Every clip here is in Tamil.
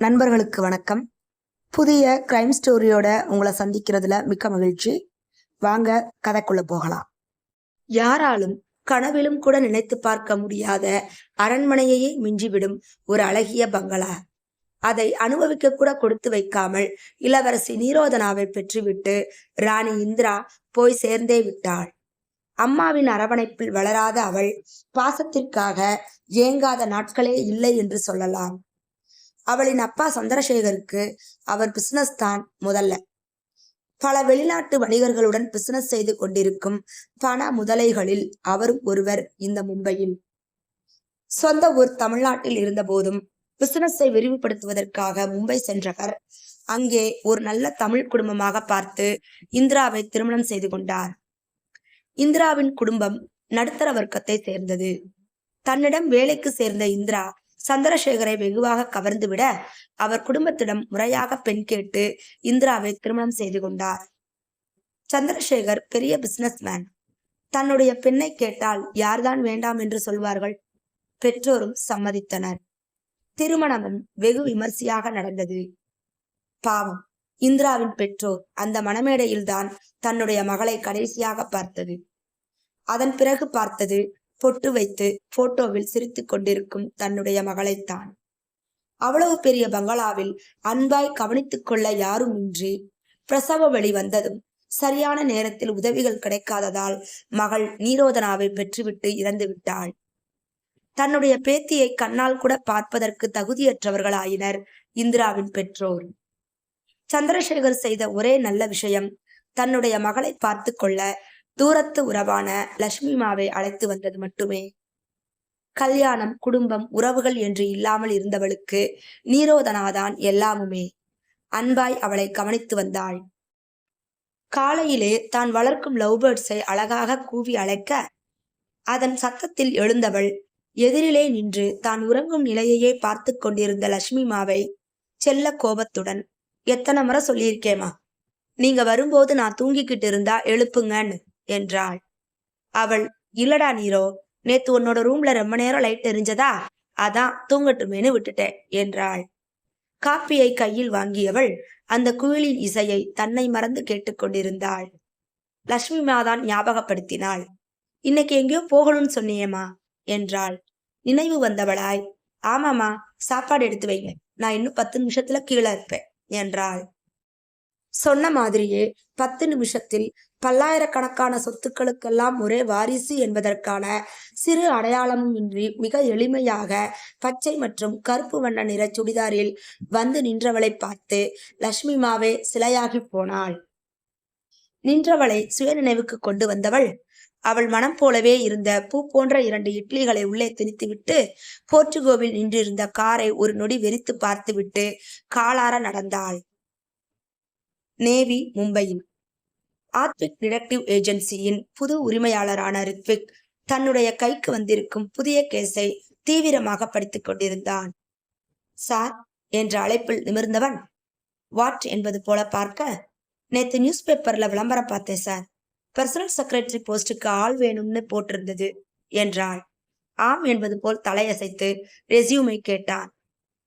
நண்பர்களுக்கு வணக்கம். புதிய கிரைம் ஸ்டோரியோட உங்களை சந்திக்கிறதுல மிக்க மகிழ்ச்சி. வாங்க கதைக்குள்ள போகலாம். யாராலும் கனவிலும் கூட நினைத்து பார்க்க முடியாத அரண்மனையையே மிஞ்சிவிடும் ஒரு அழகிய பங்களா. அதை அனுபவிக்க கூட கொடுத்து வைக்காமல் இளவரசி நீரோதனாவை பெற்றுவிட்டு ராணி இந்திரா போய் சேர்ந்தே விட்டாள். அம்மாவின் அரவணைப்பில் வளராத அவள் பாசத்திற்காக ஏங்காத நாட்களே இல்லை என்று சொல்லலாம். அவளின் அப்பா சந்திரசேகருக்கு அவர் பிசினஸ் தான் முதல்ல. பல வெளிநாட்டு வணிகர்களுடன் பிசினஸ் செய்து கொண்டிருக்கும் பண முதலைகளில் அவரும் ஒருவர் இந்த மும்பையில். சொந்த ஊர் தமிழ்நாட்டில் இருந்தபோதும் பிசினஸை விரிவுபடுத்துவதற்காக மும்பை சென்றவர் அங்கே ஒரு நல்ல தமிழ் குடும்பமாக பார்த்து இந்திராவை திருமணம் செய்து கொண்டார். இந்திராவின் குடும்பம் நடுத்தர வர்க்கத்தை சேர்ந்தது. தன்னிடம் வேலைக்கு சேர்ந்த இந்திரா சந்திரசேகரை வெகுவாக கவர்ந்துவிட அவர் குடும்பத்திடம் முறையாக பெண் கேட்டு இந்திராவை திருமணம் செய்து கொண்டார். சந்திரசேகர் பெரிய பிசினஸ்மேன் தன்னுடைய பெண்ணை கேட்டால் யார்தான் வேண்டாம் என்று சொல்வார்கள்? பெற்றோரும் சம்மதித்தனர். திருமணமும் வெகு விமர்சையாக நடந்தது. பாவம் இந்திராவின் பெற்றோர் அந்த மணமேடையில்தான் தன்னுடைய மகளை கடைசியாக பார்த்தது. அதன் பிறகு பார்த்தது பொட்டு வைத்து போட்டோவில் சிரித்துக் கொண்டிருக்கும் தன்னுடைய மகளைத்தான். அவ்வளவு பெரிய பங்களாவில் அன்பாய் கவனித்துக் கொள்ள யாரும் இன்றி பிரசவ வழி வந்ததும் சரியான நேரத்தில் உதவிகள் கிடைக்காததால் மகள் நீரோதனாவை பெற்றுவிட்டு இறந்து விட்டாள். தன்னுடைய பேத்தியை கண்ணால் கூட பார்ப்பதற்கு தகுதியற்றவர்களாயினர் இந்திராவின் பெற்றோர். சந்திரசேகர் செய்த ஒரே நல்ல விஷயம் தன்னுடைய மகளை பார்த்து கொள்ள தூரத்து உறவான லட்சுமி மாவை அழைத்து வந்தது மட்டுமே. கல்யாணம் குடும்பம் உறவுகள் என்று இல்லாமல் இருந்தவளுக்கு நீரோதனாதான் எல்லாமுமே. அன்பாய் அவளை கவனித்து வந்தாள். காலையிலே தான் வளர்க்கும் லவ் பேர்ட்ஸை அழகாக கூவி அழைக்க அதன் சத்தத்தில் எழுந்தவள் எதிரிலே நின்று தான் உறங்கும் நிலையையே பார்த்து கொண்டிருந்த லட்சுமி மாவை செல்ல கோபத்துடன் எத்தனை முறை சொல்லியிருக்கேமா நீங்க வரும்போது நான் தூங்கிக்கிட்டு இருந்தா எழுப்புங்கன்னு. என்றாள். அவள் இல்லடா நீரோ நேத்து உன்னோட ரூம்ல ரொம்ப நேரம் லைட் எரிஞ்சதா? அதான் தூங்கட்டுமேனு விட்டுட்டேன் என்றாள். காப்பியை கையில் வாங்கியவள் அந்த குயிலின் இசையை தன்னை மறந்து கேட்டுக்கொண்டிருந்தாள் லட்சுமி மாதான் ஞாபகப்படுத்தினாள். இன்னைக்கு எங்கேயோ போகணும்னு சொன்னியேம்மா என்றாள். நினைவு வந்தவளாய். ஆமாமா சாப்பாடு எடுத்து வைங்க. நான் இன்னும் பத்து நிமிஷத்துல கீழே இருப்பேன் என்றாள். சொன்ன மாதிரியே பத்து நிமிஷத்தில் பல்லாயிரக்கணக்கான சொத்துக்களுக்கெல்லாம் ஒரே வாரிசு என்பதற்கான சிறு அடையாளமும் இன்றி மிக எளிமையாக பச்சை மற்றும் கருப்பு வண்ண நிற சுடிதாரில் வந்து நின்றவளை பார்த்து லட்சுமி மாவே சிலையாகி போனாள். நின்றவளை சுயநினைவுக்கு கொண்டு வந்தவள். அவள் மனம் போலவே இருந்த பூ போன்ற இரண்டு இட்லிகளை உள்ளே திணித்துவிட்டு போர்ச்சுகோவில் நின்றிருந்த காரை ஒரு நொடி வெறித்து பார்த்துவிட்டு காலார நடந்தாள். நேவி மும்பையில். ஆத்விக் டிடெக்டிவ் ஏஜென்சியின் புது உரிமையாளரான ரித்விக் தன்னுடைய கைக்கு வந்திருக்கும் புதிய கேஸை தீவிரமாக படித்துக் கொண்டிருந்தான். சார் என்ற அழைப்பில் நிமிர்ந்தவன் வாட்? என்பது போல பார்க்க நேத்து நியூஸ் பேப்பர்ல விளம்பரம் பார்த்தேன் சார். பர்சனல் செக்ரட்டரி போஸ்டுக்கு ஆள் வேணும்னு போட்டிருந்தது என்றாள். ஆம் என்பது போல் தலையசைத்து ரெசியூமை கேட்டான்.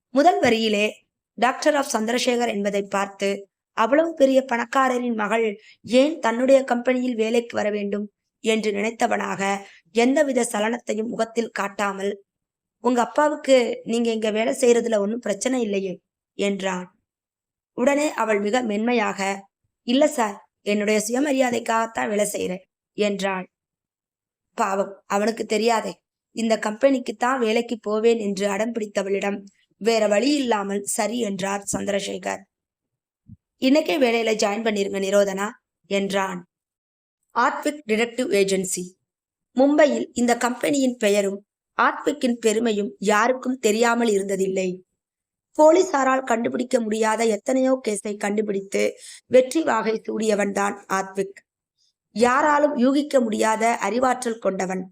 முதல் வரியிலே டாக்டர் ஆஃப் சந்திரசேகர் என்பதை பார்த்து அவ்வளவு பெரிய பணக்காரரின் மகள் ஏன் தன்னுடைய கம்பெனியில் வேலைக்கு வர வேண்டும் என்று நினைத்தவனாக எந்தவித சலனத்தையும் முகத்தில் காட்டாமல் உங்க அப்பாவுக்கு நீங்க இங்க வேலை செய்யறதுல ஒன்றும் பிரச்சனை இல்லையே என்றான். உடனே அவள் மிக மென்மையாக இல்ல சார் என்னுடைய சுயமரியாதைக்காகத்தான் வேலை செய்யறேன் என்றாள். பாவம் அவனுக்கு தெரியாதே இந்த கம்பெனிக்கு தான் வேலைக்கு போவேன் என்று அடம் பிடித்தவளிடம் வேற வழி இல்லாமல் சரி என்றார் சந்திரசேகர். இன்னைக்கே வேலையில ஜாயின் பண்ணிருங்க நிரோதனா என்றான். ஆர்ட்விக் டிடெக்டிவ் ஏஜென்சி மும்பையில் இந்த கம்பெனியின் பெயரும் ஆர்ட்விக்கின் பெருமையும் யாருக்கும் தெரியாமல் இருந்ததில்லை. போலீசாரால் கண்டுபிடிக்க முடியாத எத்தனையோ கேஸை கண்டுபிடித்து வெற்றி வாகை சூடியவன் தான் ஆத்விக். யாராலும் யூகிக்க முடியாத அறிவாற்றல் கொண்டவன்.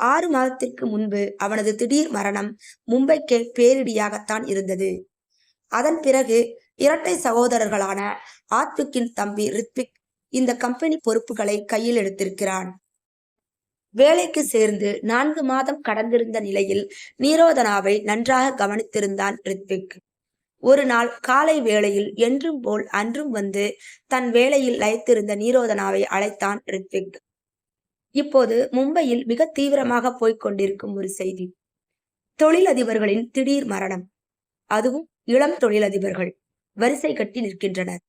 ஆறு மாதத்திற்கு முன்பு அவனது திடீர் மரணம் மும்பைக்கு பேரிடியாகத்தான் இருந்தது. அதன் பிறகு இரட்டை சகோதரர்களான ஆத்விக்கின் தம்பி ரித்விக் இந்த கம்பெனி பொறுப்புகளை கையில் எடுத்திருக்கிறான். வேலைக்கு சேர்ந்து நான்கு மாதம் கடந்திருந்த நிலையில் நீரோதனாவை நன்றாக கவனித்திருந்தான் ரித்விக். ஒரு நாள் காலை வேளையில் என்றும் போல் அன்றும் வந்து தன் வேலையில் லயித்திருந்த நீரோதனாவை அழைத்தான் ரித்விக். இப்போது மும்பையில் மிக தீவிரமாக போய்க் கொண்டிருக்கும் ஒரு செய்தி. தொழிலதிபர்களின் திடீர் மரணம். அதுவும் இளம் தொழிலதிபர்கள். வரிசை கட்டி நிற்கின்றனர்.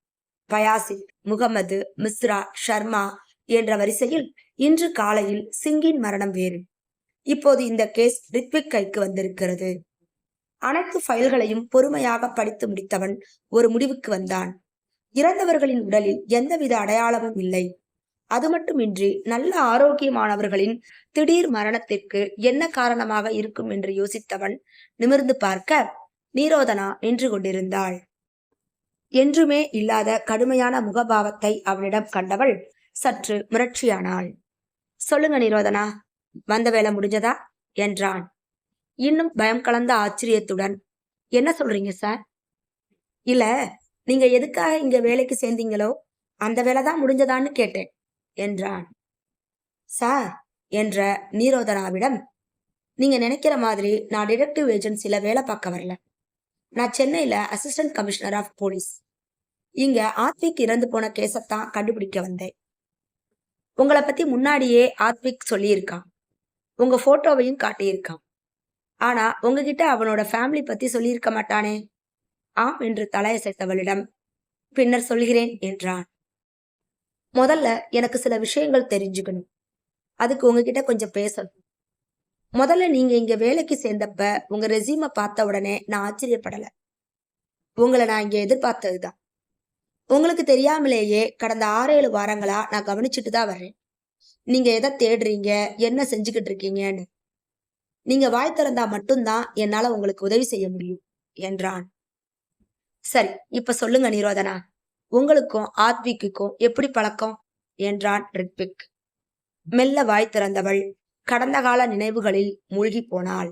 பயாசில் முகமது மிஸ்ரா ஷர்மா என்ற வரிசையில் இன்று காலையில் சிங்கின் மரணம் வேறு. இப்போது இந்த கேஸ் ரித்விக் கைக்கு வந்திருக்கிறது. அனைத்து ஃபைல்களையும் பொறுமையாக படித்து முடித்தவன் ஒரு முடிவுக்கு வந்தான். இறந்தவர்களின் உடலில் எந்தவித அடையாளமும் இல்லை. அது மட்டுமின்றி நல்ல ஆரோக்கியமானவர்களின் திடீர் மரணத்திற்கு என்ன காரணமாக இருக்கும் என்று யோசித்தவன் நிமிர்ந்து பார்க்க நீரோதனா நின்று கொண்டிருந்தாள். என்றுமே இல்லாத கடுமையான முகபாவத்தை அவனிடம் கண்டவள் சற்று முரட்சியானாள். சொல்லுங்க நிரோதனா வந்த வேலை முடிஞ்சதா? என்றான். இன்னும் பயம் கலந்த ஆச்சரியத்துடன் என்ன சொல்றீங்க சார்? இல்ல நீங்க எதுக்காக இங்க வேலைக்கு சேர்ந்தீங்களோ அந்த வேலை தான் முடிஞ்சதான்னு கேட்டேன் என்றான். சார் என்ற நீரோதனாவிடம் நீங்க நினைக்கிற மாதிரி நான் டிடெக்டிவ் ஏஜென்சில வேலை பார்க்க வரல. நான் சென்னையில அசிஸ்டன்ட் கமிஷனர் ஆஃப் போலீஸ் இங்க ஆத்விக் இறந்து போன கேஸத்தான் கண்டுபிடிக்க வந்தேன். உங்களை பத்தி முன்னாடியே ஆத்விக் சொல்லியிருக்கான். உங்க போட்டோவையும் காட்டியிருக்கான். ஆனா உங்ககிட்ட அவனோட ஃபேமிலி பத்தி சொல்லியிருக்க மாட்டானே. ஆம் என்று தலையசைத்தவளிடம் பின்னர் சொல்கிறேன் என்றான். முதல்ல எனக்கு சில விஷயங்கள் தெரிஞ்சுக்கணும். அதுக்கு உங்ககிட்ட கொஞ்சம் பேசணும். முதல்ல நீங்க இங்க வேலைக்கு சேர்ந்தப்ப உங்க ரெசியூமை பார்த்த உடனே நான் ஆச்சரியப்படல. உங்களை நான் இங்க எதிர்பார்த்ததுதான். உங்களுக்கு தெரியாமலேயே கடந்த ஆறேழு வாரங்களா நான் கவனிச்சுட்டு தான் வர்றேன். நீங்க எதை தேடுறீங்க? என்ன செஞ்சுக்கிட்டு இருக்கீங்கன்னு. நீங்க வாய் திறந்தா மட்டும்தான் என்னால உங்களுக்கு உதவி செய்ய முடியும் என்றான். சரி இப்ப சொல்லுங்க நிரோதனா. உங்களுக்கும் ஆத்விக்குக்கும் எப்படி பழக்கம்? என்றான் ரித்விக். மெல்ல வாய் திறந்தவள் கடந்த கால நினைவுகளில் மூழ்கி போனாள்.